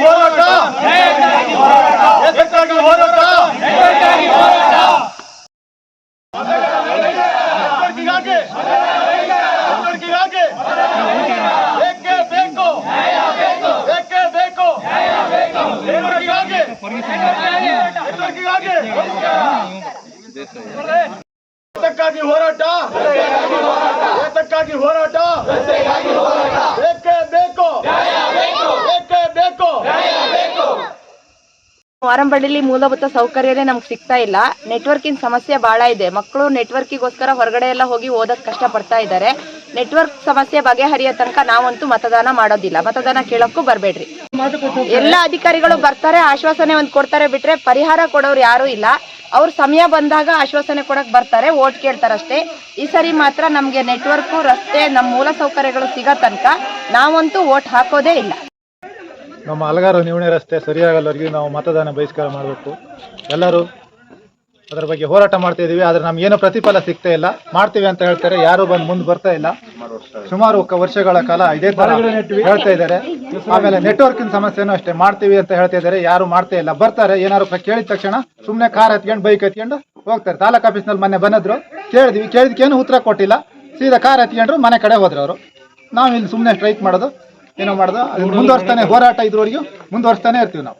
ಹೋರಾಟ ಏತಕ್ಕಾಗಿ ಹೋರಾಟ ನೆಟ್ವರ್ಕಿಗಾಗಿ ನೆಟ್ವರ್ಕಿಗಾಗಿ ಬೇಕೇ ಬೇಕು ಬೇಕೇ ಬೇಕು ನೆಟ್ವರ್ಕಿಗಾಗಿ ನೆಟ್ವರ್ಕಿಗಾಗಿ ಏತಕ್ಕಾಗಿ ಹೋರಾಟ ಏತಕ್ಕಾಗಿ ಹೋರಾಟ ಬೇಕೇ ಬೇಕು ಬೇಕೇ ಬೇಕು ವಾರಂಬಳ್ಳಿಲಿ ಮೂಲಭೂತ ಸೌಕರ್ಯನೇ ನಮ್ಗೆ ಸಿಗ್ತಾ ಇಲ್ಲ. ನೆಟ್ವರ್ಕಿನ ಸಮಸ್ಯೆ ಬಹಳ ಇದೆ. ಮಕ್ಕಳು ನೆಟ್ವರ್ಕಿಗೋಸ್ಕರ ಹೊರಗಡೆ ಎಲ್ಲ ಹೋಗಿ ಓದಕ್ ಕಷ್ಟ ಪಡ್ತಾ ಇದ್ದಾರೆ ನೆಟ್ವರ್ಕ್ ಸಮಸ್ಯೆ ಬಗೆಹರಿಯೋ ತನಕ ನಾವಂತೂ ಮತದಾನ ಮಾಡೋದಿಲ್ಲ. ಮತದಾನ ಕೇಳಕ್ಕೂ ಬರಬೇಡ್ರಿ. ಎಲ್ಲ ಅಧಿಕಾರಿಗಳು ಬರ್ತಾರೆ, ಆಶ್ವಾಸನೆ ಒಂದು ಕೊಡ್ತಾರೆ ಬಿಟ್ರೆ ಪರಿಹಾರ ಕೊಡೋರು ಯಾರೂ ಇಲ್ಲ. ಅವ್ರ ಸಮಯ ಬಂದಾಗ ಆಶ್ವಾಸನೆ ಕೊಡಕ್ ಬರ್ತಾರೆ ಓಟ್ ಕೇಳ್ತಾರಷ್ಟೇ. ಈ ಸರಿ ಮಾತ್ರ ನಮಗೆ ನೆಟ್ವರ್ಕು ರಸ್ತೆ ನಮ್ಮ ಮೂಲ ಸೌಕರ್ಯಗಳು ಸಿಗೋ ತನಕ ನಾವಂತೂ ಓಟ್ ಹಾಕೋದೇ ಇಲ್ಲ. ನಮ್ಮ ಹಲಗಾರು ನಿವಣೆ ರಸ್ತೆ ಸರಿಯಾಗಲ್ಲವರಿಗೆ ನಾವು ಮತದಾನ ಬಹಿಷ್ಕಾರ ಮಾಡಬೇಕು. ಎಲ್ಲರೂ ಅದರ ಬಗ್ಗೆ ಹೋರಾಟ ಮಾಡ್ತಾ ಇದೀವಿ ಆದರೆ ನಮ್ಗೇನು ಪ್ರತಿಫಲ ಸಿಗ್ತಾ ಇಲ್ಲ. ಮಾಡ್ತೀವಿ ಅಂತ ಹೇಳ್ತಾರೆ ಯಾರು ಬಂದು ಮುಂದೆ ಬರ್ತಾ ಇಲ್ಲ. ಸುಮಾರು ವರ್ಷಗಳ ಕಾಲ ಇದೇ ತರ ಹೇಳ್ತಾ ಇದ್ದಾರೆ. ಆಮೇಲೆ ನೆಟ್ವರ್ಕಿನ ಸಮಸ್ಯೆನೂ ಅಷ್ಟೇ ಮಾಡ್ತೀವಿ ಅಂತ ಹೇಳ್ತಾ ಇದ್ದಾರೆ ಯಾರು ಮಾಡ್ತಾ ಇಲ್ಲ. ಬರ್ತಾರೆ ಏನಾದ್ರು ಕೇಳಿದ ತಕ್ಷಣ ಸುಮ್ಮನೆ ಕಾರ್ ಹತ್ಕೊಂಡು ಬೈಕ್ ಹತ್ಕೊಂಡು ಹೋಗ್ತಾರೆ. ತಾಲೂಕ್ ಆಫೀಸ್ನಲ್ಲಿ ಮೊನ್ನೆ ಬಂದಿದ್ರು. ಕೇಳಿದ್ವಿ ಕೇಳಿದ್ಕೇನು ಉತ್ತರ ಕೊಟ್ಟಿಲ್ಲ. ಸೀದಾ ಕಾರ್ ಹತ್ಕೊಂಡ್ರು ಮನೆ ಕಡೆ ಹೋದ್ರು ಅವರು. ನಾವು ಇಲ್ಲಿ ಸುಮ್ಮನೆ ಸ್ಟ್ರೈಕ್ ಮಾಡೋದು. ಏನೋ ಮಾಡ್ದ? ಮುಂದುವರ್ಸ್ತಾನೆ ಹೋರಾಟ ಇದ್ರವರೆಗೂ ಮುಂದುವರ್ಸ್ತಾನೆ ಇರ್ತೀವಿ ನಾವು.